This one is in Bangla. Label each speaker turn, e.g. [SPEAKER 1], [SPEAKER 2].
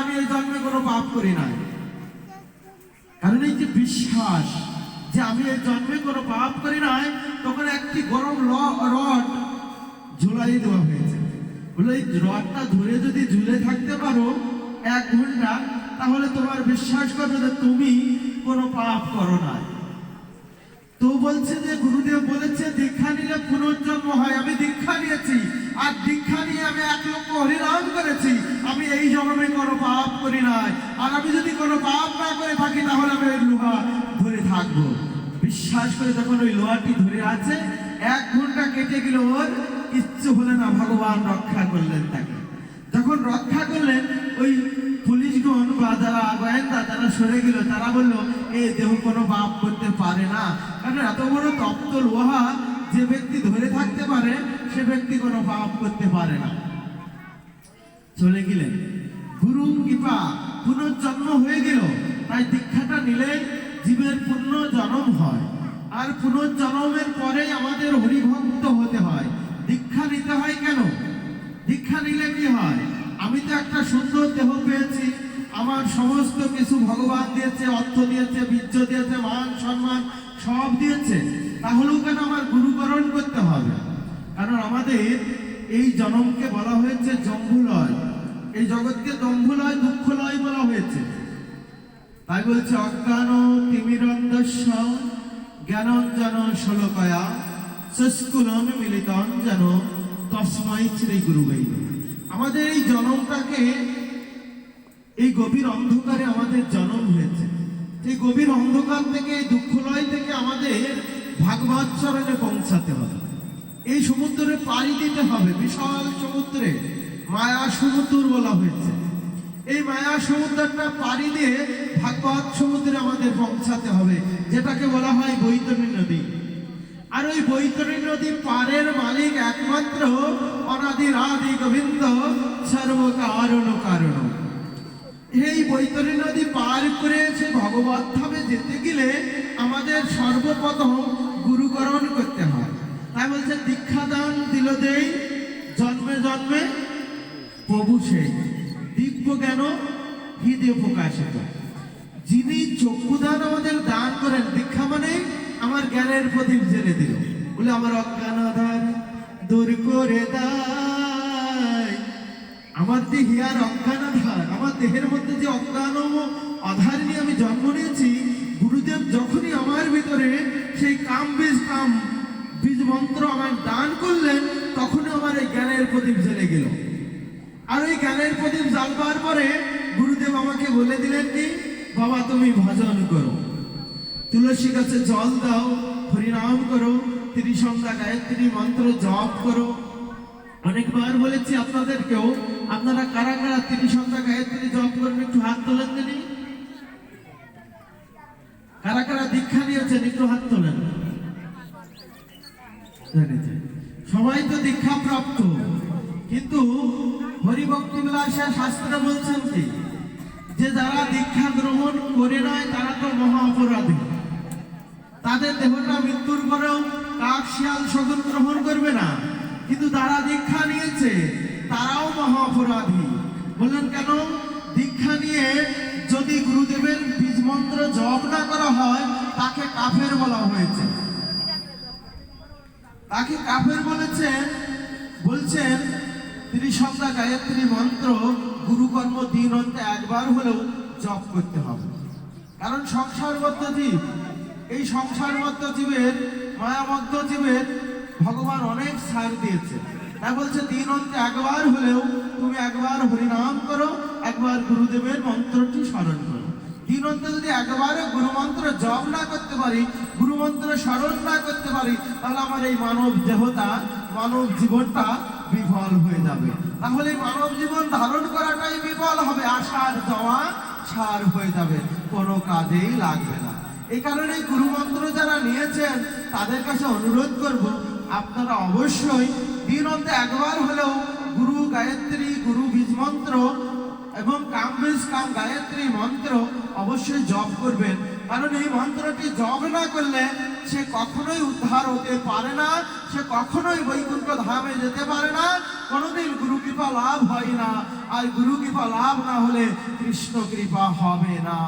[SPEAKER 1] আমি এই জন্মে কোনো পাপ করি নাই। কারণ এই যে বিশ্বাস যে আমি এই জন্মে কোনো পাপ করি নাই, তখন একটি গরম রড ঝুলাই দেওয়া হয়েছে। বলে এই রডটা ধরে যদি ঝুলে থাকতে পারো এক ঘণ্টা, তাহলে তোমার বিশ্বাস করবে যে তুমি কোনো পাপ করো না তো বলছে যে গুরুদেব বলেছে, দীক্ষা নিলে পুনর্জন্ম হয়। আমি দীক্ষা নিয়েছি, আর দীক্ষা নিয়ে আমি এক লক্ষ হরিনাম করেছি। এই জন্মে কোনো পাপ করি নাই। আর আমি যদি কোনো পাপ না করে থাকি, তাহলে আমি ওই লোহা ধরে থাকব। বিশ্বাস করে যখন ওই লোহাটি ধরে আছে, এক ঘণ্টা কেটে গেল ওর কিচ্ছু হলে না, ভগবান রক্ষা করলেন তাকে। যখন রক্ষা করলেন, ওই পুলিশগণ বা যারা গোয়েন্দা, তারা সরে গেল। তারা বলল, এ দেহ কোনো পাপ করতে পারে না। কারণ এত বড় তপ্ত লোহা যে ব্যক্তি ধরে থাকতে পারে, সে ব্যক্তি কোনো পাপ করতে পারে না। চলে গেলেন। গুরু কৃপা, পুনর্জন্ম হয়ে গেল। তাই দীক্ষাটা নিলে জীবের পুণ্য জন্ম হয়। আর পুনর্জন্মের পরে আমাদের হরিভক্ত হতে হয়। দীক্ষা নিতে হয় কেন? দীক্ষা নিলে কি হয়? আমি তো একটা সুন্দর দেহ পেয়েছি। আমার সমস্ত কিছু ভগবান দিয়েছে, অর্থ দিয়েছে, বীর্য দিয়েছে, মান, সম্মান, সব দিয়েছে। তাহলেও কেন আমার গুরুকরণ করতে হবে? কারণ আমাদের এই জনমকে বলা হয়েছে জম্বুলয়। এই জগৎকে দম্ভুলয় দুঃখলয় বলা হয়েছে। তাই বলছে, অজ্ঞান তিমিরন্দস্য জ্ঞানঞ্জন শোলকয়া শুষ্কুলন মিলিতঞ্জন তস্মৈ শ্রী গুরুবৈ আমাদের এই জনমটাকে, এই গভীর অন্ধকারে আমাদের জন্ম হয়েছে। এই গভীর অন্ধকার থেকে এই দুঃখলয় থেকে আমাদের ভাগবত চরণে পৌঁছাতে হবে। এই সমুদ্রে পাড়ি দিতে হবে, বিশাল সমুদ্রে। মায়া সমুদ্র বলা হয়েছে। এই মায়া সমুদ্রটা পাড়ি দিয়ে ভাগবত সমুদ্রে আমাদের পৌঁছাতে হবে, যেটাকে বলা হয় বৈতরণী নদী। আর ওই বৈতরণী নদী পারের মালিক একমাত্র অনাদি রাধি গোবিন্দ সর্বকারণ কারণ এই বৈতরণী নদী পার করে সে ভগবত ধামে যেতে গেলে আমাদের সর্বপ্রথম গুরুকরণ করতে হয় তাই বলছে দীক্ষাদান দিল দেই, জন্মে জন্মে প্রভু সেই দিব্য জ্ঞান হৃদয় প্রকাশিত। যিনি চক্ষুদান আমাদের দান করেন, দীক্ষা মানে আমার জ্ঞানের প্রদীপ জেনে দিল। বলে, আমার অজ্ঞান আধার দূর করে দেয় আমার যে হিয়ার অজ্ঞান আধার, আমার দেহের মধ্যে যে অজ্ঞান আধার নিয়ে আমি জন্ম নিয়েছি, গুরুদেব যখনই আমার ভিতরে সেই কাম বেশ কাম মন্ত্র আমার দান করলেন, তখনই আমার এই জ্ঞানের প্রদীপ জ্বলে গেল। আর ওই জ্ঞানের প্রদীপ জ্বালবার পরে গুরুদেব আমাকে বলে দিলেন কি, বাবা, তুমি ভজন করো। তুলসী গাছে জল দাও, হরিনাম করো ত্রিসন্ধ্যা গায়ত্রী মন্ত্র জপ করো। অনেকবার বলেছি আপনাদেরকেও, আপনারা কারা কারা ত্রিসন্ধ্যা গায়ত্রী জপ করবেন, একটু হাত তোলেন তিনি। কারা কারা দীক্ষা নিয়েছেন, একটু হাত তোলেন। সবাই তো দীক্ষা প্রাপ্ত কিন্তু হরিভক্তি বিলাসের শাস্ত্র বলছেন কি, যে যারা দীক্ষা গ্রহণ করে নয় তারা তো মহা অপরাধী। তাদের দেহটা মৃত্যুর পরেও কাক, শিয়াল শগুন গ্রহণ করবে না। কিন্তু যারা দীক্ষা নিয়েছে, তারাও মহা অপরাধী। বললেন, কেন? দীক্ষা নিয়ে যদি গুরুদেবের বীজ মন্ত্র জপ না করা হয়, তাকে কাফের বলা হয়েছে। তাকে কাফের বলেছেন, বলছেন ত্রিসন্ধ্যা গায়ত্রী মন্ত্র, গুরুকর্ম দিন অন্তে একবার হলেও জপ করতে হবে। কারণ সংসারবদ্ধ জীব এই সংসারবদ্ধ জীবের মায়াবদ্ধ জীবের ভগবান অনেক সার দিয়েছে তাই বলছে, দিন অন্তে একবার হলেও তুমি একবার হরিনাম করো, একবার গুরুদেবের মন্ত্রটি স্মরণ করো। দিন অন্তে যদি একবারও গুরু মন্ত্র জপ না করতে পারি গুরু মন্ত্র স্মরণ না করতে পারি, তাহলে আমার এই মানব দেহতা মানব জীবনটা বিফল হয়ে যাবে। তাহলে মানব জীবন ধারণ করাটাই বিফল হবে আশার দেওয়া, সার হয়ে যাবে। কোনো কাজেই লাগবে না। এই কারণে গুরু মন্ত্র যারা নিয়েছেন, তাদের কাছে অনুরোধ করব, আপনারা অবশ্যই দিন অন্তে একবার হলেও গুরু গায়ত্রী, গুরু বীজ মন্ত্র এবং কামবেশ ইসলাম গায়ত্রী মন্ত্র অবশ্যই জপ করবেন। কারণ এই মন্ত্রটি জপ না করলে সে কখনোই উদ্ধার হতে পারে না, সে কখনোই বৈকুণ্ঠ ধামে যেতে পারে না। কোনোদিন গুরু কৃপা লাভ হয় না, আর গুরু কৃপা লাভ না হলে কৃষ্ণ কৃপা হবে না।